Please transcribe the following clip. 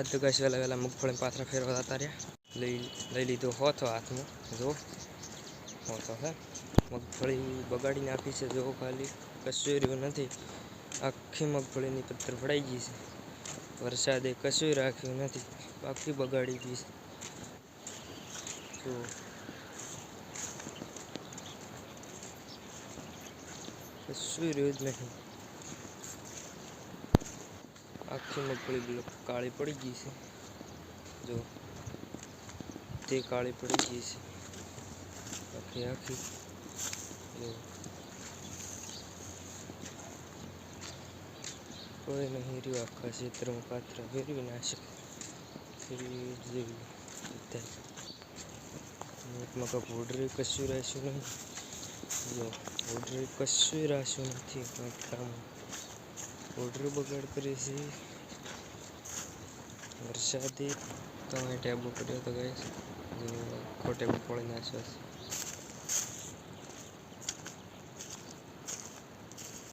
તો કઈ વહેલા વહેલા મગફળી પાથરા ફેરવા જતા રહ્યા લઈ લઈ લીધો હોતો હાથમાં જો હોતો હે મગફળી બગાડી નાખી છે જો ખાલી કશું રહ્યું નથી આખી મગફળીની પથ્થર ફડાઈ ગઈ છે વરસાદે કશું રાખ્યું નથી બાકી બગાડી ગઈ છે તો કશું રહ્યું જ નહીં આખી મગફળી કાળી પડી ગઈ છે. જો, તે કાળી પડી ગઈ છે. આખી આખી. જો. કોઈ નહીં આખા ક્ષેત્રમાં પાત્ર ફેરવી નાશે ફેરવી જેવી એકમાં કાંઈ કશું રહેશું નહીં. જો ભોડરી કશું રહેશું નથી. મટકામાં ઓર્ડર બગાડ કરે છે. વરસાદે તમે ટેબો કર્યો તો ગઈ ખોટે પડી નાખ્યો છે.